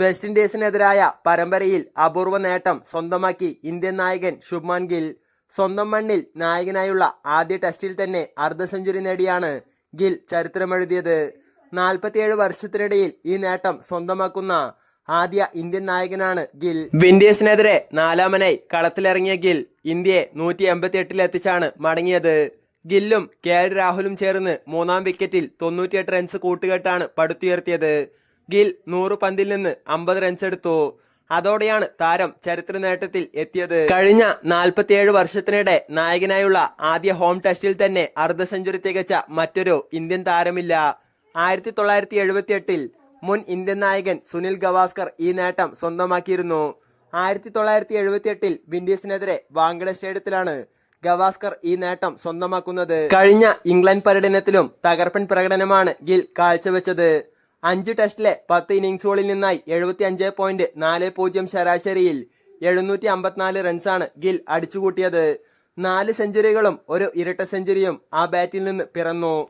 West ഇൻഡീസിനെതിരായ പരമ്പരയിൽ അപൂർവ നേട്ടം സ്വന്തമാക്കി ഇന്ത്യൻ നായകൻ ശുഭ്മാൻ ഗിൽ. സ്വന്തം മണ്ണിൽ നായകനായുള്ള ആദ്യ ടെസ്റ്റിൽ തന്നെ അർദ്ധ സെഞ്ചുറി നേടിയാണ് ഗിൽ ചരിത്രമെഴുതിയത്. നാൽപ്പത്തിയേഴ് വർഷത്തിനിടയിൽ ഈ നേട്ടം സ്വന്തമാക്കുന്ന ആദ്യ ഇന്ത്യൻ നായകനാണ് ഗിൽ. വിൻഡീസിനെതിരെ നാലാമനായി കളത്തിലിറങ്ങിയ ഗിൽ ഇന്ത്യയെ നൂറ്റി എൺപത്തി എട്ടിലെത്തിച്ചാണ് മടങ്ങിയത്. ഗില്ലും കെ എൽ രാഹുലും ചേർന്ന് മൂന്നാം വിക്കറ്റിൽ തൊണ്ണൂറ്റിയെട്ട് റൺസ് കൂട്ടുകെട്ടാണ് പടുത്തുയർത്തിയത്. ഗിൽ നൂറ് പന്തിൽ നിന്ന് അമ്പത് റൺസ് എടുത്തു. അതോടെയാണ് താരം ചരിത്ര നേട്ടത്തിൽ എത്തിയത്. കഴിഞ്ഞ നാൽപ്പത്തിയേഴ് വർഷത്തിനിടെ നായകനായുള്ള ആദ്യ ഹോം ടെസ്റ്റിൽ തന്നെ അർദ്ധ സെഞ്ചുറി തികച്ച മറ്റൊരു ഇന്ത്യൻ താരമില്ല. ആയിരത്തി തൊള്ളായിരത്തി എഴുപത്തി എട്ടിൽ മുൻ ഇന്ത്യൻ നായകൻ സുനിൽ ഗവാസ്കർ ഈ നേട്ടം സ്വന്തമാക്കിയിരുന്നു. ആയിരത്തി തൊള്ളായിരത്തി എഴുപത്തി എട്ടിൽ വിൻഡീസിനെതിരെ വാങ്കഡ സ്റ്റേഡിയത്തിലാണ് ഗവാസ്കർ ഈ നേട്ടം സ്വന്തമാക്കുന്നത്. കഴിഞ്ഞ ഇംഗ്ലണ്ട് പര്യടനത്തിലും തകർപ്പൻ പ്രകടനമാണ് ഗിൽ കാഴ്ചവെച്ചത്. അഞ്ച് ടെസ്റ്റിലെ പത്ത് ഇന്നിംഗ്സുകളിൽ നിന്നായി എഴുപത്തി അഞ്ച് പോയിന്റ് നാല് പൂജ്യം ശരാശരിയിൽ എഴുന്നൂറ്റി അമ്പത്തിനാല് റൺസാണ് ഗിൽ അടിച്ചുകൂട്ടിയത്. നാല് സെഞ്ചുറികളും ഒരു ഇരട്ട സെഞ്ചുറിയും ആ ബാറ്റിൽ നിന്ന് പിറന്നു.